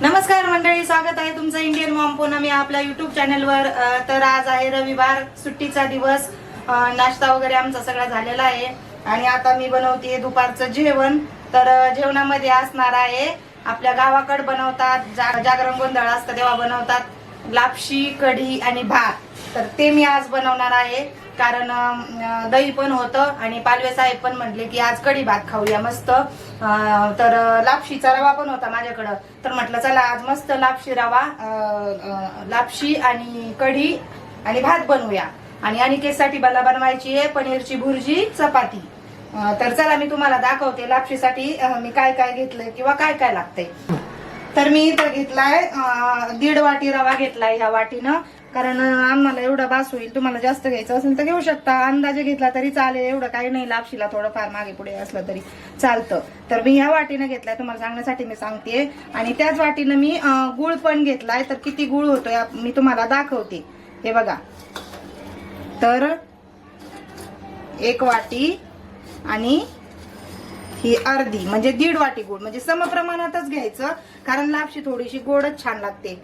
नमस्कार मंडळी स्वागत आहे तुमचं इंडियन मॉम पुन्हा मी आपल्या युट्यूब चॅनलवर तर आज आहे रविवार सुट्टीचा दिवस. नाश्ता वगैरे आमचा सगळा झालेला आहे. आणि आता मी बनवते दुपारचं जेवण. तर जेवणामध्ये असणार आहे आपल्या गावाकड बनवतात जा- जागरण गोंधळ असतं तेव्हा बनवतात लापशी कढी आणि भात. तर ते मी आज बनवणार आहे. कारण दही पण होतं आणि पालवे साहेब पण म्हटले की आज कढी भात खाऊया मस्त. तर लापशीचा रवा पण होता माझ्याकडं. तर म्हटलं चला आज मस्त लापशी रवा लापशी आणि कढी आणि भात बनवूया. आणि अनिकेतसाठी मला बनवायची आहे पनीरची भुर्जी चपाती. तर चला मी तुम्हाला दाखवते लापशीसाठी मी काय काय घेतलंय किंवा काय काय लागतंय. तर मी इथं घेतलाय दीड वाटी रवा घेतलाय ह्या वाटीनं. कारण आम्हाला एवढा बास होईल तुम्हाला जास्त घ्यायचं असेल तर घेऊ शकता. अंदाजे घेतला तरी चालेल एवढं काही नाही. लापशीला थोडंफार मागे पुढे असलं तरी चालतं. तर मी ह्या वाटीनं घेतलाय तुम्हाला सांगण्यासाठी मी सांगते आणि त्याच वाटीनं मी गुळ पण घेतलाय. तर किती गुळ होतोय मी तुम्हाला दाखवते. हे बघा. तर एक वाटी आणि ही अर्धी म्हणजे दीड वाटी गुळ. म्हणजे समप्रमाणातच घ्यायचं कारण लापशी थोडीशी गोडच छान लागते.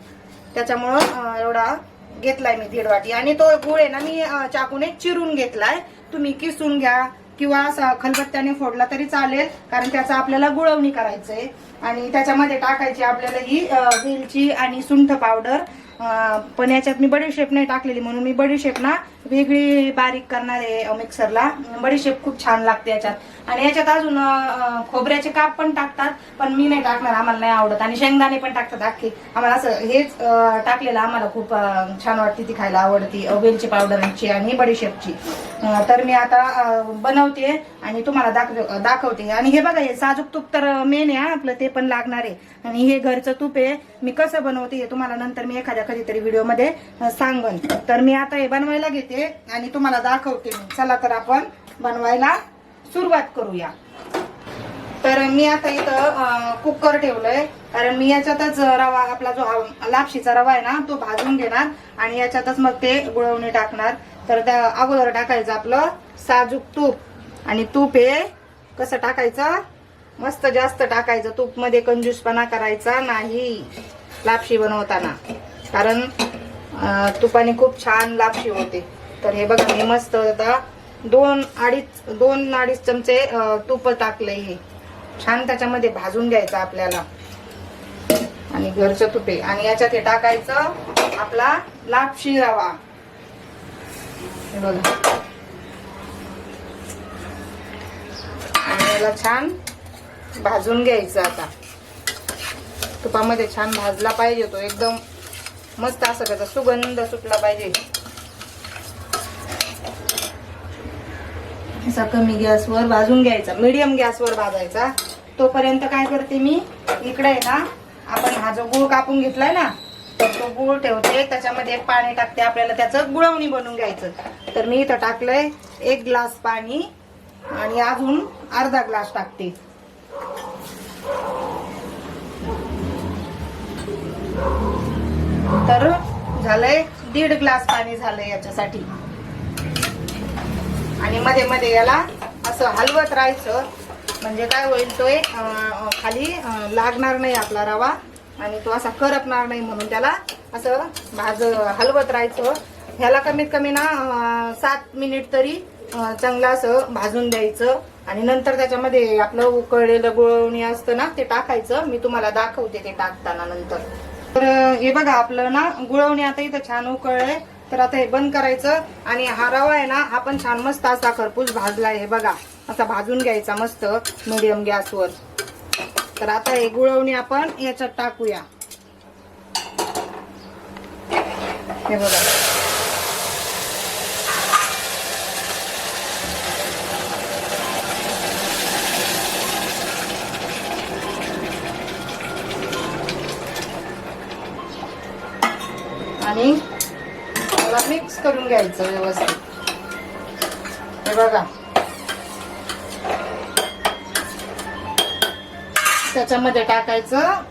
त्याच्यामुळं एवढा घेतलाय मी दीड वाटी. आणि तो गुळ आहे ना मी चाकूने चिरून घेतलाय. तुम्ही किसून घ्या किंवा खलबत्त्याने फोडला तरी चालेल कारण त्याचा आपल्याला गुळवणी करायचंय. आणि त्याच्यामध्ये टाकायची आपल्याला ही वेलची आणि सुंठ पावडर. पण याच्यात मी बडीशेप नाही टाकलेली म्हणून मी बडीशेप ना वेगळी बारीक करणार आहे मिक्सरला बडीशेप खूप छान लागते याच्यात. आणि याच्यात अजून खोबऱ्याचे काप पण टाकतात पण मी नाही टाकणार आम्हाला नाही आवडत. आणि शेंगदाणे पण टाकतात अख्खी. आम्हाला असं हेच टाकलेलं आम्हाला खूप छान वाटते ती खायला आवडती वेलची पावडरची आणि बडीशेपची. तर मी आता बनवते आणि तुम्हाला दाखव दाखवते. आणि हे बघा हे साजूक तूप तर मेन आहे आपलं ते पण लागणार आहे. आणि हे घरचं तूप आहे. मी कसं बनवते हे तुम्हाला नंतर मी एखाद्या कधीतरी व्हिडिओमध्ये सांगन. तर मी आता हे बनवायला घेते. आणि तुम्हाला दाखवते मी. चला तर आपण बनवायला सुरुवात करूया. तर मी आता इथं कुकर ठेवलंय. कारण मी याच्यातच रवा आपला जो लापशीचा रवा आहे ना तो भाजून घेणार आणि याच्यातच मग ते गुळवणी टाकणार. तर त्या अगोदर टाकायचं आपलं साजूक तूप. आणि तूप हे कसं टाकायचं? मस्त जास्त टाकायचं. तूपमध्ये कंजूसपणा करायचा नाही लापशी बनवताना. कारण तुपाने खूप छान लापशी होते. तर हे बघा मी मस्त आता दोन अडीच दोन अडीच चमचे तूप टाकले हे. छान त्याच्यामध्ये भाजून घ्यायचं आपल्याला. आणि घरचं तुपे. आणि याच्यात हे टाकायचं आपला लापशी रवा हे बघा. आणि याला छान भाजून घ्यायचं आता. तुपामध्ये छान भाजला पाहिजे तो. एकदम मस्त असं त्याचा सुगंध सुटला पाहिजे. असा कमी गॅसवर भाजून घ्यायचा मीडियम गॅसवर भाजायचा. तोपर्यंत काय करते मी इकडे आहे ना आपण हा जो गुळ कापून घेतलाय ना तर तो गुळ ठेवते. त्याच्यामध्ये पाणी टाकते आपल्याला त्याचं गुळवणी बनवून घ्यायचं. तर मी इथं टाकलंय एक ग्लास पाणी आणि अजून अर्धा ग्लास टाकते. तर झालंय दीड ग्लास पाणी झालंय याच्यासाठी. आणि मध्ये मध्ये याला असं हलवत राहायचं. म्हणजे काय होईल तो एक, खाली लागणार नाही आपला रवा. आणि तो असा करपणार नाही म्हणून त्याला असं भाज हलवत राहायचं. ह्याला कमीत कमी ना सात मिनिट तरी चांगला चांगलं असं भाजून द्यायचं. आणि नंतर त्याच्यामध्ये आपलं उकळलेलं गुळवणी असतं ना ते टाकायचं. मी तुम्हाला दाखवते ते टाकताना नंतर. तर हे बघा आपलं ना गुळवणी आता इथं छान उकळलंय. तर आता हे बंद करायचं आणि हा रवा आहे ना आपण छान मस्त असा खरपूस भाजलाय हे बघा. असा भाजून घ्यायचा मस्त मिडियम गॅसवर तर आता हे गुळवणी आपण याच्यात टाकूया. हे बघा. आणि त्याला मिक्स करून घ्यायचं व्यवस्थित. हे बघा. त्याच्यामध्ये टाकायचं.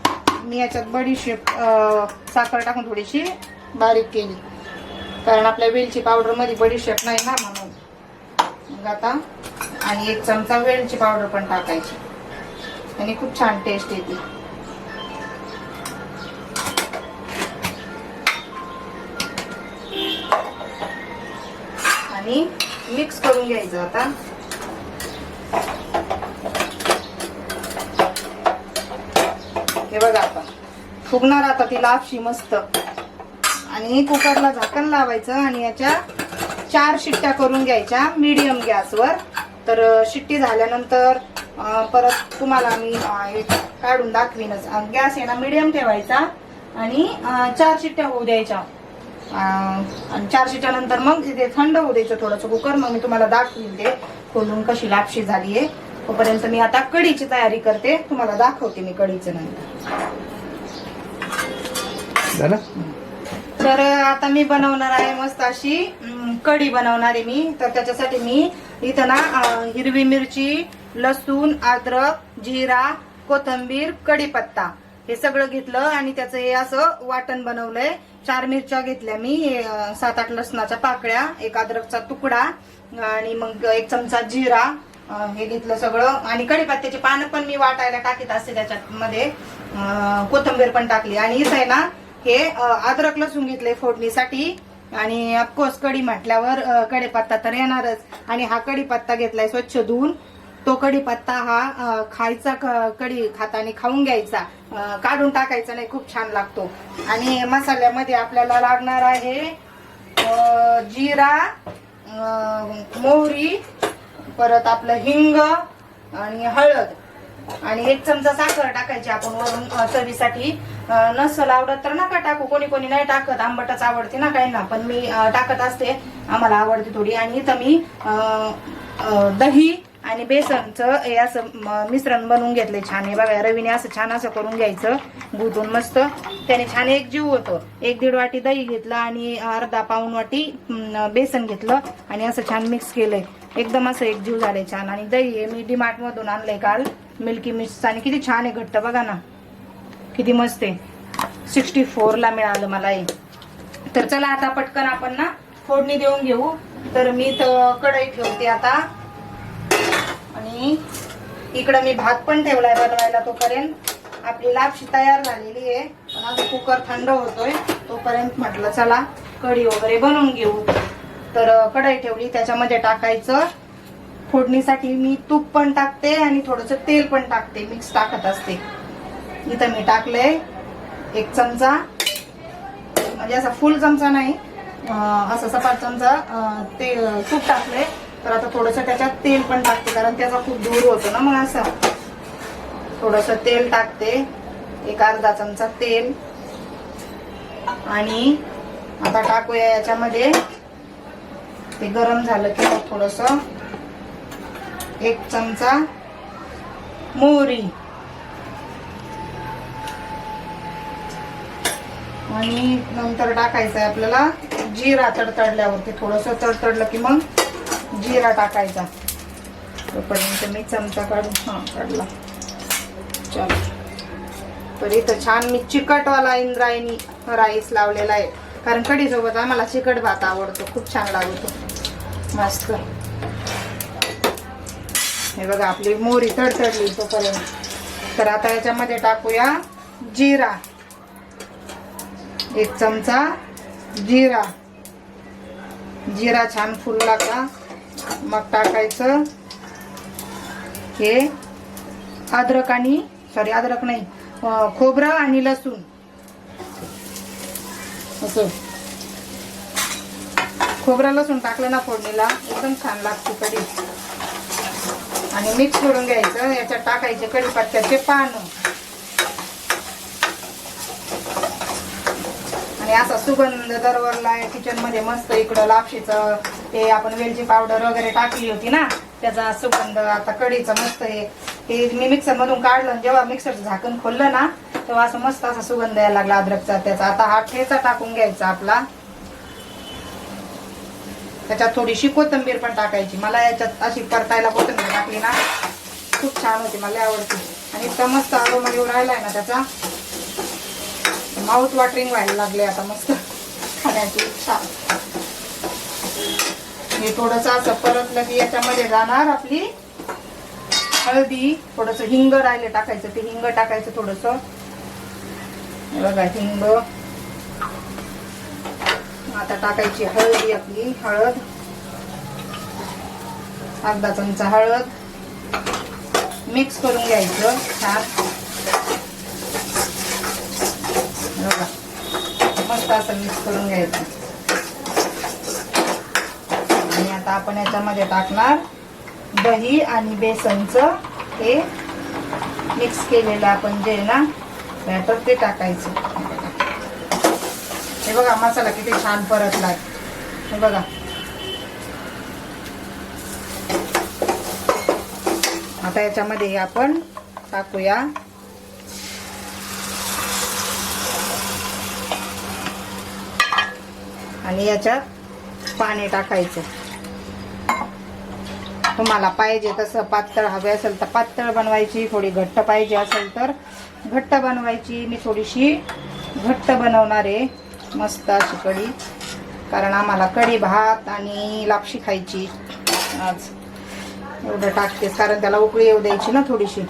मी याच्यात बडीशेप साखर टाकून थोडीशी बारीक केली. कारण आपल्या वेलची पावडरमध्ये बडीशेप नाही ना म्हणून. मग आता आणि एक चमचा वेलची पावडर पण टाकायची. आणि खूप छान टेस्ट येते. आणि मिक्स करून घ्यायचं आता. हे बघा आता. फुगणार आता ती लापशी मस्त. आणि कुकरला झाकण लावायचं आणि याच्या चार शिट्ट्या करून घ्यायच्या मीडियम गॅसवर तर शिट्टी झाल्यानंतर परत तुम्हाला मी हे काढून दाखवीनच. गॅस आहे ना मीडियम ठेवायचा. आणि चार शिट्ट्या होऊ द्यायच्या. आणि चार शिट्ट्या नंतर मग ते थंड होऊ द्यायचं थोडंसं कुकर. मग मी तुम्हाला दाखवीन ते खोलून कशी लापशी झाली आहे. तोपर्यंत मी आता कढीची तयारी करते. तुम्हाला दाखवते मी कढीचं नंतर. तर आता मी बनवणार आहे मस्त अशी कढी बनवणार आहे मी. तर त्याच्यासाठी मी इथं ना हिरवी मिरची लसूण अद्रक जिरा कोथंबीर कढीपत्ता हे सगळं घेतलं आणि त्याचं हे असं वाटण बनवलंय. चार मिरच्या घेतल्या मी सात आठ लसणाच्या पाकळ्या एक अद्रकचा तुकडा आणि मग एक चमचा जिरा हे घेतलं सगळं. आणि कढीपत्त्याची पानं पण मी वाटायला टाकीत असते त्याच्यात मध्ये कोथिंबीर पण टाकली. आणि इथं आहे ना हे अद्रक लसूण घेतले फोडणीसाठी. आणि अफकोर्स कढी म्हटल्यावर अ, कढीपत्ता तर येणारच. आणि हा कढीपत्ता घेतलाय स्वच्छ धुवून. तो कढीपत्ता हा खायचा क- कढी खाताने खाऊन घ्यायचा. काढून टाकायचा नाही खूप छान लागतो. आणि मसाल्यामध्ये आपल्याला लागणार आहे जिरा मोहरी परत आपलं हिंग आणि हळद. आणि एक चमचा साखर टाकायची आपण वरून चवीसाठी. नसल आवडत तर नका टाकू कोणी कोणी नाही टाकत आंबटच आवडते ना काही ना पण मी टाकत असते आम्हाला आवडते थोडी. आणि इथं मी दही आणि बेसनचं हे असं मिश्रण बनवून घेतलंय छान. हे बघा रवीने असं छान असं करून घ्यायचं गुतून मस्त. त्याने छान एक जीव होतो. एक दीड वाटी दही घेतलं आणि अर्धा पाऊन वाटी बेसन घेतलं आणि असं छान मिक्स केलंय. एकदम असं एक जीव झालंय छान. आणि दही हे मी डीमार्ट मधून आणलंय काल मिल्की मिक्स आणि किती छान आहे घट्ट. बघा ना किती मस्त आहे. सिक्स्टी फोरला मिळालं मला हे. तर चला आता पटकन आपण ना फोडणी देऊन घेऊ. तर मी तर कढई ठेवते आता. आणि इकडं मी भात पण ठेवलाय बनवायला तोपर्यंत. आपली लापशी तयार झालेली आहे. पण आता कुकर थंड होतोय. तोपर्यंत म्हटलं चला कढी वगैरे बनवून घेऊ. तर कढई ठेवली. त्याच्यामध्ये टाकायचं फोडणीसाठी मी तूप पण टाकते आणि थोडस तेल पण टाकते. मिक्स टाकत असते. इथं मी टाकलंय एक चमचा. म्हणजे असा फुल चमचा नाही. असा सपाट चमचा. ते तूप टाकलंय. तर आता थोडस त्याच्यात तेल पण टाकते कारण त्याचा खूप धूर होतो ना मग असं. थोडस तेल टाकते एक अर्धा चमचा तेल. आणि आता टाकूया याच्यामध्ये. ते गरम झालं की मग थोडस एक चमचा मोहरी. आणि नंतर टाकायचं आहे आपल्याला जिरा तडतडल्यावरती थोडस तडतडलं की मग जिरा टाकायचा. तोपर्यंत मी चमचा काढून हा काढला. चलो. तर इथं छान मी चिकटवाला इंद्रायणी राईस लावलेला आहे. कारण कढीसोबत आम्हाला चिकट भात आवडतो. खूप छान लागतो. मस्त. हे बघा आपली मोरी तडतडली तोपर्यंत. तर आता याच्यामध्ये टाकूया जिरा. एक चमचा जिरा. जिरा छान फुलला का? मग टाकायचं. हे अद्रक आणि सॉरी अद्रक नाही खोबरं आणि लसूण. असं. खोबरं लसूण टाकलं ना फोडणीला एकदम छान लागते कढी. आणि मिक्स करून घ्यायचं याच्यात टाकायचे कढीपत्त्याचे पानं. आणि असा सुगंध दरवरला किचनमध्ये मस्त इकडं लापशीचं ते आपण वेलची पावडर वगैरे टाकली होती ना त्याचा सुगंध आता कढीचं मस्त हे. हे मी मिक्सर मधून काढलं जेव्हा मिक्सरचं झाकण खोललं ना तेव्हा असं मस्त असा सुगंध यायला लागला अद्रकचा त्याचा. आता हा ठेचा टाकून घ्यायचा आपला. त्याच्यात थोडीशी कोथंबीर पण टाकायची. मला याच्यात अशी परतायला कोथंबीर टाकली ना खूप छान होती मला आवडते. आणि इतका मस्त आरोमा येऊ राहिलाय ना त्याचा. माउथ वॉटरिंग व्हायला लागले आता मस्त. खाण्याची इच्छा. हे थोडस असं परतलं की याच्यामध्ये जाणार आपली हळदी. थोडस हिंग राहिले टाकायचं ते हिंग टाकायचं थोडस. बघा हिंग. आता टाकायची हळदी आपली हळद. अर्धा चमचा हळद. मिक्स करून घ्यायचं छान बघा मस्त असं मिक्स करून घ्यायचं. आणि आता आपण याच्यामध्ये टाकणार दही आणि बेसनचं. हे मिक्स केलेलं आपण जे आहे ना बॅटर ते टाकायचं. हे बघा मसाला किती छान परतलाय. हे बघा. आता याच्यामध्ये आपण टाकूया आणि याच्यात पाणी टाकायचं. तुम्हाला पाहिजे तसं पातळ हवे असेल तर पातळ बनवायची थोडी घट्ट पाहिजे असेल तर घट्ट बनवायची. मी थोडीशी घट्ट बनवणार आहे मस्त अशी कढी. कारण आम्हाला कढी भात आणि लापशी खायची. आज एवढं टाकतेस कारण त्याला उकळी येऊ द्यायची ना थोडीशी.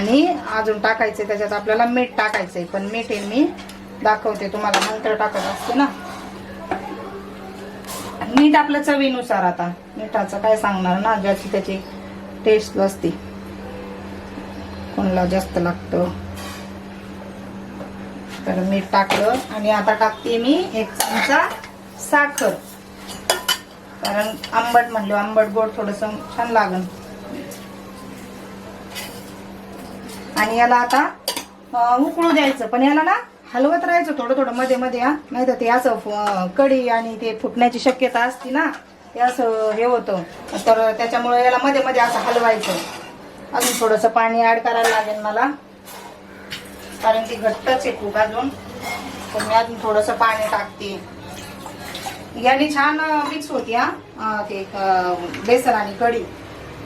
आणि अजून टाकायचे त्याच्यात आपल्याला मीठ टाकायचंय. पण मीठ हे मी दाखवते तुम्हाला नंतर टाकत असते ना. मीठ आपल्या चवीनुसार आता. मिठाचं काय सांगणार ना ज्याची त्याची टेस्ट असते. कोणाला जास्त लागतं. तर मीठ टाकलं आणि आता टाकते मी एक चमचा साखर. कारण आंबट म्हणलं आंबट गोड थोडस छान लागन. आणि याला आता उकळू द्यायचं. पण याला ना हलवत राहायचं थोडं थोडं मध्ये मध्ये हा. नाही तर ते असं कडी कढी आणि ते फुटण्याची शक्यता असते ना ते असं हे होतं. तर त्याच्यामुळे याला मध्ये मध्ये असं हलवायचं. अजून थोडंसं पाणी ऍड करायला लागेल मला. कारण ती घट्टच आहे खूप अजून. तर मी अजून थोडंसं पाणी टाकते. याने छान मिक्स होती हा. ते बेसन आणि कढी.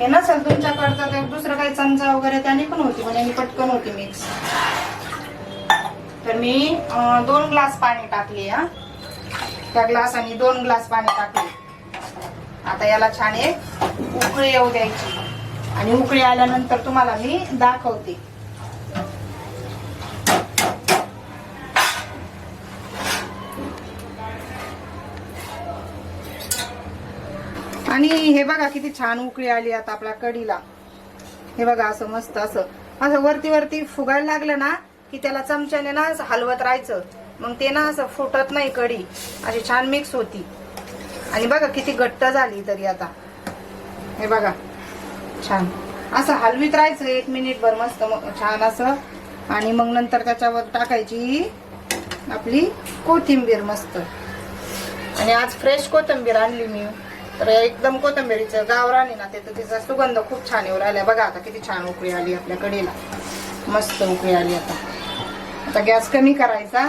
हे नसेल तुमच्याकडचं ते दुसरं काही चमचा वगैरे त्याने पण होती म्हणजे पटकन होती मिक्स तर मी दोन ग्लास पाणी टाकले हा. त्या ग्लासाने दोन ग्लास पाणी टाकले. आता याला छान एक उकळी येऊ द्यायची. आणि उकळी आल्यानंतर तुम्हाला मी दाखवते. आणि हे बघा किती छान उकळी आली आता आपल्या कढीला हे बघा असं मस्त असं. असं वरती वरती फुगायला लागलं ना की त्याला चमच्याने ना असं हलवत राहायचं. मग ते ना असं फुटत नाही कढी. अशी छान मिक्स होती. आणि बघा किती घट्ट झाली तरी आता. हे बघा. छान. असं हलवीत राहायचं एक मिनिट भर मस्त छान असं. आणि मग नंतर त्याच्यावर टाकायची आपली कोथिंबीर मस्त. आणि आज फ्रेश कोथिंबीर आणली मी. तर एकदम कोथिंबीरीचं गावरान आहे ना ते तर तिचा सुगंध खूप छान येऊ राहिला बघा आता किती छान उकळी आली आपल्या कढीला मस्त उकळी आली आता. आता गॅस कमी करायचा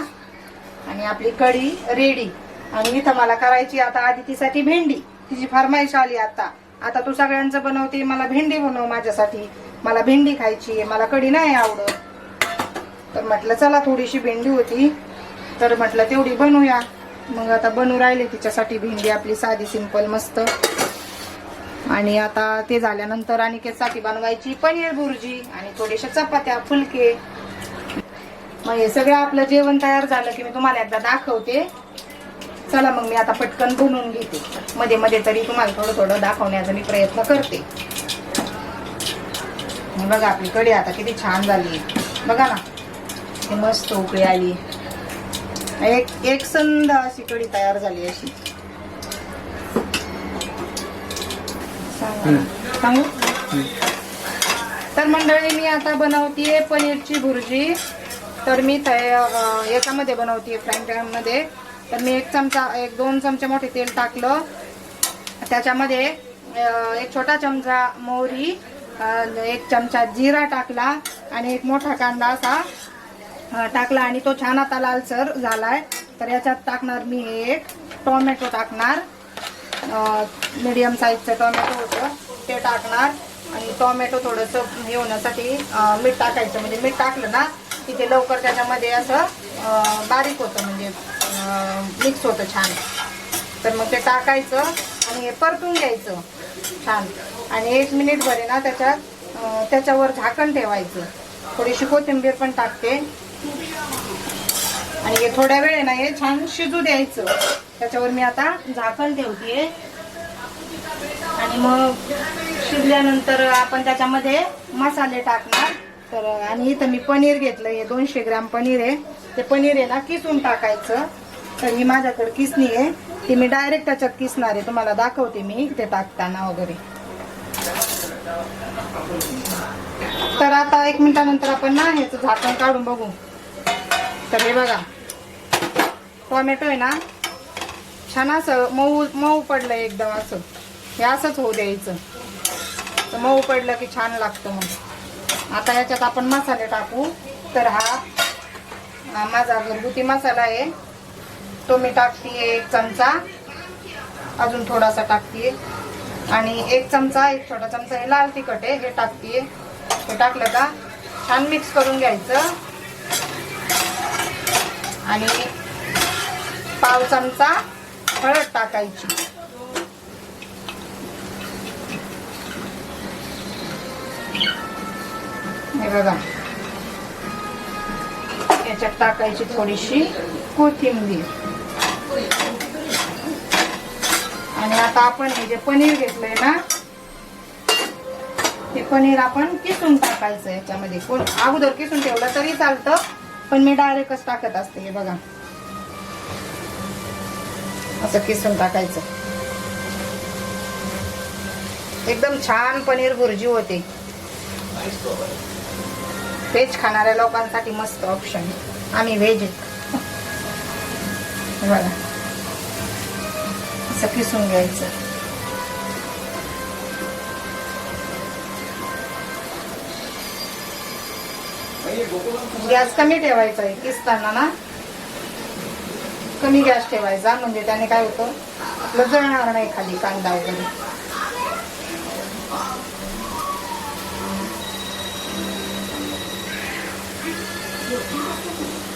आणि आपली कढी रेडी आणि इथं मला करायची आता आदितीसाठी भेंडी. तिची फरमाईश आली आता. आता तू सगळ्यांचं बनवते मला भेंडी बनव माझ्यासाठी. मला भेंडी खायची आहे मला कढी नाही आवडत. तर म्हटलं चला थोडीशी भेंडी होती. तर म्हटलं तेवढी बनवूया. मग आता बनू राहिले तिच्यासाठी भेंडी आपली साधी सिंपल मस्त. आणि आता ते झाल्यानंतर अनिकेतसाठी बनवायची पनीर भुर्जी आणि थोडेशा चपात्या फुलके. मग हे सगळं आपलं जेवण तयार झालं की मी तुम्हाला एकदा दाखवते. चला मग मी आता पटकन बनवून घेते. मध्ये मध्ये तरी तुम्हाला थोडं थोडं दाखवण्याचा मी प्रयत्न करते. बघा आपली कढी आता किती छान झाली. बघा ना हे मस्त उकळी आली. एक एक संद अशी कढी तयार झाली अशी. सांगा? तर मंडळी मी आता बनवतीये पनीरची भुर्जी. तर मी याच्यामध्ये बनवतीये फ्राईंगमध्ये तर मी एक चमचा एक दोन चमचे मोठे तेल टाकलं. त्याच्यामध्ये एक छोटा चमचा मोहरी एक चमचा जिरा टाकला आणि एक मोठा कांदा असा टाकला आणि तो छान आता लालसर झालाय. तर याच्यात टाकणार मी एक. टोमॅटो टाकणार. मीडियम साईजचं टोमॅटो होतं ते टाकणार. आणि टोमॅटो थोडंसं हे होण्यासाठी मीठ टाकायचं. म्हणजे मीठ टाकलं ना की ते लवकर त्याच्यामध्ये असं बारीक होतं. म्हणजे मिक्स होतं छान. तर मग ते टाकायचं आणि हे परतून घ्यायचं. छान. आणि एक मिनिट भरे ना त्याच्यात त्याच्यावर झाकण ठेवायचं. थोडीशी कोथिंबीर पण टाकते. आणि हे थोड्या वेळ ना हे छान शिजू द्यायचं. त्याच्यावर मी आता झाकण ठेवते आणि मग शिजल्यानंतर आपण त्याच्यामध्ये मसाले टाकणार. तर आणि इथं मी पनीर घेतलं हे दोनशे ग्राम पनीर आहे. ते पनीर आहे ना किसून टाकायचं. तर ही माझ्याकडे किसणी आहे. ती मी डायरेक्ट त्याच्यात किसणार आहे. तुम्हाला दाखवते मी ते टाकताना वगैरे. तर आता एक मिनिटानंतर आपण ना ह्याचं झाकण काढून बघू. तर हे बघा. टोमॅटो आहे ना छान असं मऊ मऊ पडलं एकदम असं. हे असंच होऊ द्यायचं. तर मऊ पडलं की छान लागतं मग. आता याच्यात आपण मसाले टाकू. तर हा माझा घरगुती मसाला आहे. तो मी टाकते एक चमचा. अजून थोडासा टाकते आणि एक चमचा एक छोटा चमचा हे लाल तिखट आहे हे टाकते हे टाकलं का छान मिक्स करून घ्यायचं. आणि पाव चमचा हळद टाकायची. हे बघा. याच्यात टाकायची थोडीशी कोथिंबीर. आणि आता आपण हे जे पनीर घेतलंय ना ते पनीर आपण किसून टाकायचं याच्यामध्ये. कोण अगोदर किसून ठेवलं तरी चालतं. पण मी डायरेक्टच टाकत असते हे बघा. असं किसून टाकायचं. एकदम छान पनीर भुर्जी होते. व्हेज खाणाऱ्या लोकांसाठी मस्त ऑप्शन आम्ही व्हेज बघा. असं किसून घ्यायचं. गॅस कमी ठेवायचा आहे किसताना ना कमी गॅस ठेवायचा म्हणजे त्याने काय होतं आपलं जळणार नाही खाली कांदा वगैरे.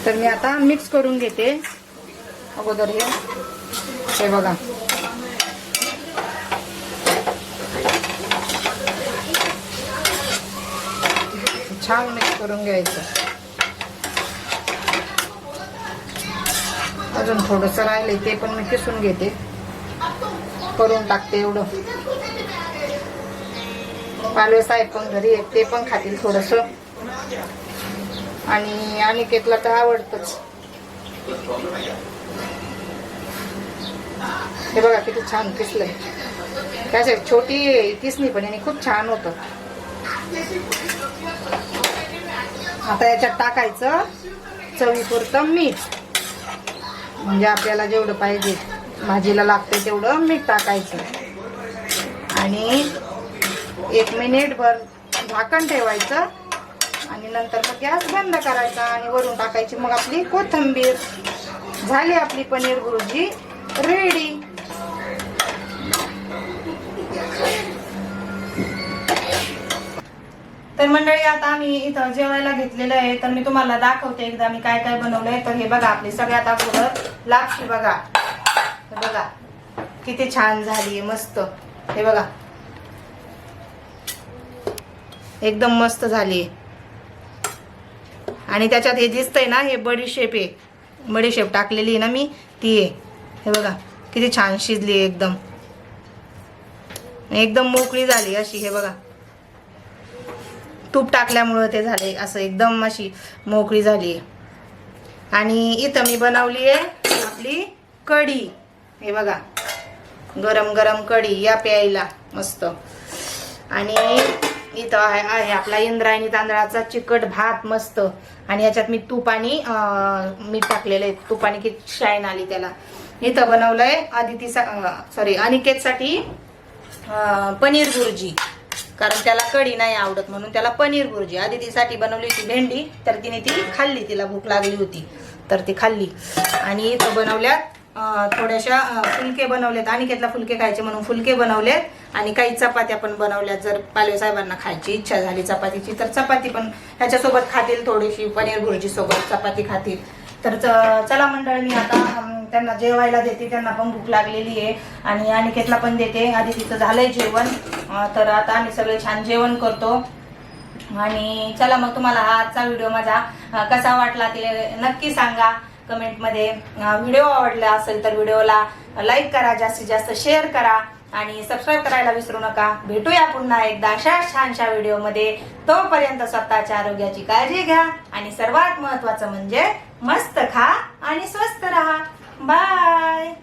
तर मी आता मिक्स करून घेते. अगोदर हे. हे बघा. छान मिक्स करून घ्यायचं. अजून थोडस राहिले ते पण मी किसून घेते. करून टाकते एवढं. पालवे साहेब पण घरी आहेत ते पण खातील थोडस. आणि अनिकेतला तर आवडतच. हे बघा किती छान किसलंय. त्याच्या छोटी किसणी पण याने खूप छान होत. आता याच्यात टाकायचं चवीपुरतं मीठ. म्हणजे आपल्याला जेवढं पाहिजे भाजीला लागते तेवढं मीठ टाकायचं. आणि एक मिनिटभर झाकण ठेवायचं. आणि नंतर मग गॅस बंद करायचा आणि वरून टाकायची मग आपली कोथिंबीर. झाली आपली पनीर भुर्जी रेडी तर मंडळी आता आम्ही इथं जेवायला घेतलेलं आहे. तर मी तुम्हाला दाखवते एकदा मी काय काय बनवलंय. तर हे बघा आपली सगळ्यात अगोदर लापशी बघा. बघा किती छान झाली मस्त. हे बघा. एकदम मस्त झाली आणि त्याच्यात हे दिसतंय ना हे बडीशेप आहे. बडीशेप टाकलेली आहे ना मी ती आहे. हे बघा किती छान शिजली आहे एकदम. एकदम मोकळी झाली अशी हे बघा. तूप टाकल्यामुळं ते झाले. असं एकदम अशी मोकळी झाली. आहे आणि इथं मी बनवली आहे आपली कढी. हे बघा. गरम गरम कढी या प्यायला. मस्त. आणि इथं आहे आहे आपला इंद्रायणी तांदळाचा चिकट भात मस्त. आणि याच्यात मी तूप आणि मीठ टाकलेलं आहे. तूपाने की शाईन आली त्याला. इथं बनवलंय आदिती सॉरी अनिकेतसाठी पनीर भुर्जी कारण त्याला कढी नाही आवडत म्हणून त्याला पनीर भुर्जी. आदितीसाठी बनवली होती भेंडी तर तिने ती खाल्ली. तिला भूक लागली होती तर ती खाल्ली. आणि इथं बनवल्यात थोड्याशा फुलके बनवलेत अनिकेतला फुलके खायचे म्हणून फुलके बनवलेत. आणि काही चपात्या पण बनवल्यात जर पालवे साहेबांना खायची इच्छा झाली चपातीची तर चपाती पण ह्याच्यासोबत खातील थोडीशी पनीर भुर्जी सोबत चपाती खातील. तर च- चला मंडळ मी आता त्यांना जेवायला देते त्यांना पण भूक लागलेली आहे. आणि अनिकेतला पण देते. आधी तिचं झालंय जेवण. तर आता आम्ही सगळे छान जेवण करतो. आणि चला मग तुम्हाला हा आजचा व्हिडिओ माझा कसा वाटला ते नक्की सांगा कमेंटमध्ये. व्हिडिओ आवडला असेल तर व्हिडिओला लाईक करा जास्तीत जास्त शेअर करा. आणि सबस्क्राईब करायला विसरू नका. भेटूया पुन्हा एकदा अशा छानशा व्हिडिओमध्ये. तोपर्यंत स्वतःच्या आरोग्याची काळजी घ्या. आणि सर्वात महत्वाचं म्हणजे मस्त खा आणि स्वस्त राहा. बाय.